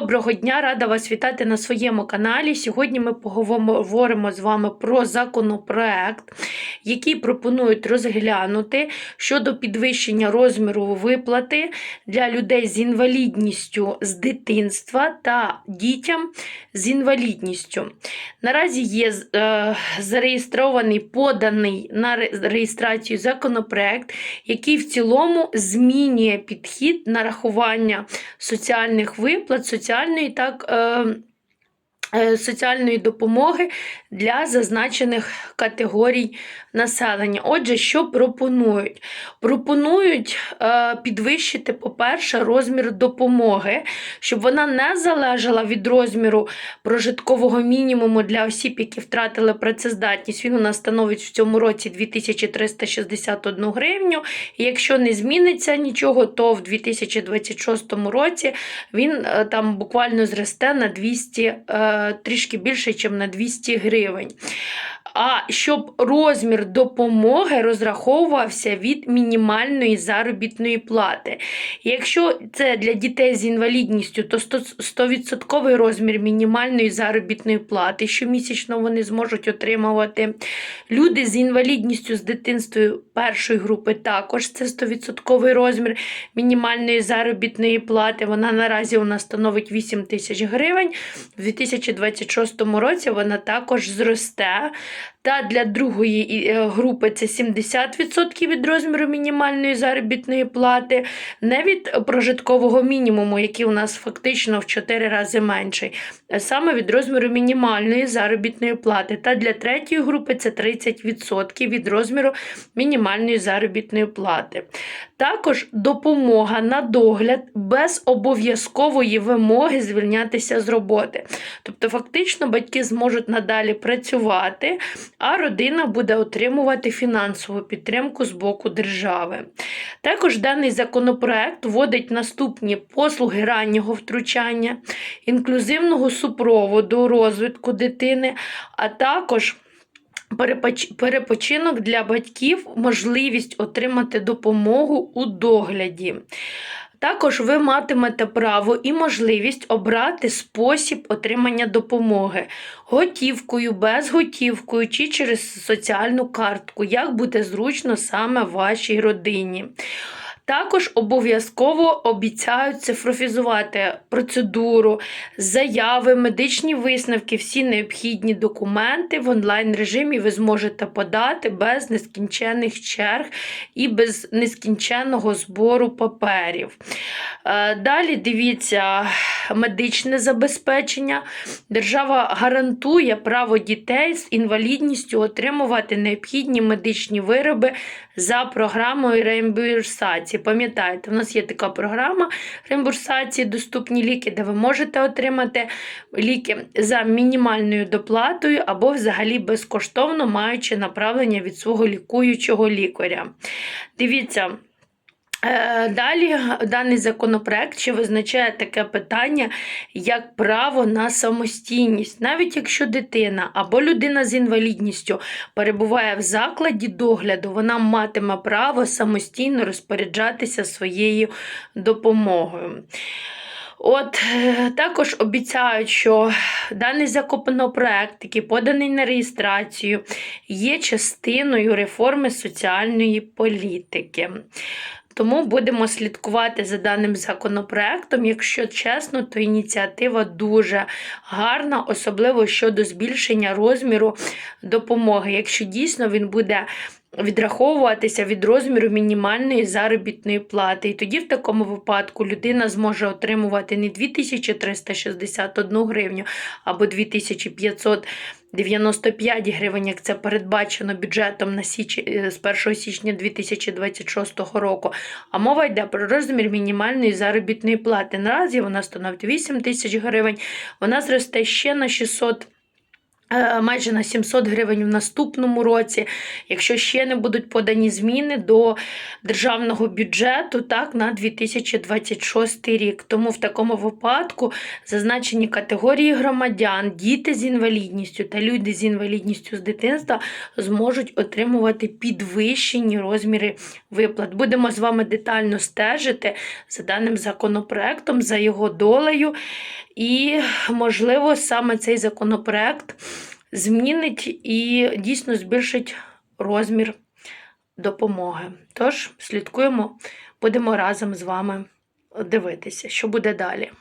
Доброго дня, рада вас вітати на своєму каналі. Сьогодні ми поговоримо з вами про законопроект, який пропонують розглянути щодо підвищення розміру виплати для людей з інвалідністю з дитинства та дітям з інвалідністю. Наразі є е, зареєстрований поданий на реєстрацію законопроект, який в цілому змінює підхід нарахування соціальних виплат, соціальної так. Е, е, Соціальної допомоги для зазначених категорій населення. Отже, що пропонують? Пропонують е, підвищити, по-перше, розмір допомоги, щоб вона не залежала від розміру прожиткового мінімуму для осіб, які втратили працездатність. Він у нас становить в цьому році 2361 гривню. І якщо не зміниться нічого, то в 2026 році він е, там буквально зросте на 200, е, трішки більше, ніж на 200 гривень. А щоб розмір допомоги розраховувався від мінімальної заробітної плати. Якщо це для дітей з інвалідністю, то 100% розмір мінімальної заробітної плати, щомісячно вони зможуть отримувати. Люди з інвалідністю з дитинствою першої групи також це 100% розмір мінімальної заробітної плати. Вона наразі у нас становить 8 тисяч гривень. В 2026 році вона також зросте. Та для другої е, групи це 70% від розміру мінімальної заробітної плати, не від прожиткового мінімуму, який у нас фактично в 4 рази менший, а саме від розміру мінімальної заробітної плати. Та для третьої групи це 30% від розміру мінімальної заробітної плати. Також допомога на догляд без обов'язкової вимоги звільнятися з роботи. Тобто, фактично, батьки зможуть надалі працювати, а родина буде отримувати фінансову підтримку з боку держави. Також даний законопроект вводить наступні послуги раннього втручання, інклюзивного супроводу розвитку дитини, а також перепочинок для батьків, можливість отримати допомогу у догляді. Також ви матимете право і можливість обрати спосіб отримання допомоги готівкою, безготівкою чи через соціальну картку, як буде зручно саме вашій родині. Також обов'язково обіцяють цифрофізувати процедуру, заяви, медичні висновки, всі необхідні документи в онлайн режимі ви зможете подати без нескінченних черг і без нескінченного збору паперів. Е, Далі дивіться медичне забезпечення. Держава гарантує право дітей з інвалідністю отримувати необхідні медичні вироби за програмою реімбурсації. Пам'ятаєте, у нас є така програма реімбурсації, доступні ліки, де ви можете отримати ліки за мінімальною доплатою або взагалі безкоштовно маючи направлення від свого лікуючого лікаря. Дивіться. Е, Далі даний законопроект ще визначає таке питання, як право на самостійність. Навіть якщо дитина або людина з інвалідністю перебуває в закладі догляду, вона матиме право самостійно розпоряджатися своєю допомогою. От е, також обіцяють, що даний законопроект, який поданий на реєстрацію, є частиною реформи соціальної політики. Тому будемо слідкувати за даним законопроектом. Якщо чесно, то ініціатива дуже гарна, особливо щодо збільшення розміру допомоги. Якщо дійсно він буде відраховуватися від розміру мінімальної заробітної плати. І тоді в такому випадку людина зможе отримувати не 2361 гривню або 2500 95 гривень, як це передбачено бюджетом на січ... е, з 1 січня 2026 року. А мова йде про розмір мінімальної заробітної плати. Наразі вона становить 8 тисяч гривень, вона зросте ще на 600 е, Майже на 700 гривень в наступному році, якщо ще не будуть подані зміни до державного бюджету так, на 2026 рік. Тому в такому випадку зазначені категорії громадян, діти з інвалідністю та люди з інвалідністю з дитинства зможуть отримувати підвищені розміри виплат. Будемо з вами детально стежити за даним законопроектом, за його долею. І, можливо, саме цей законопроект змінить і дійсно збільшить розмір допомоги. Тож слідкуємо, будемо разом з вами дивитися, що буде далі.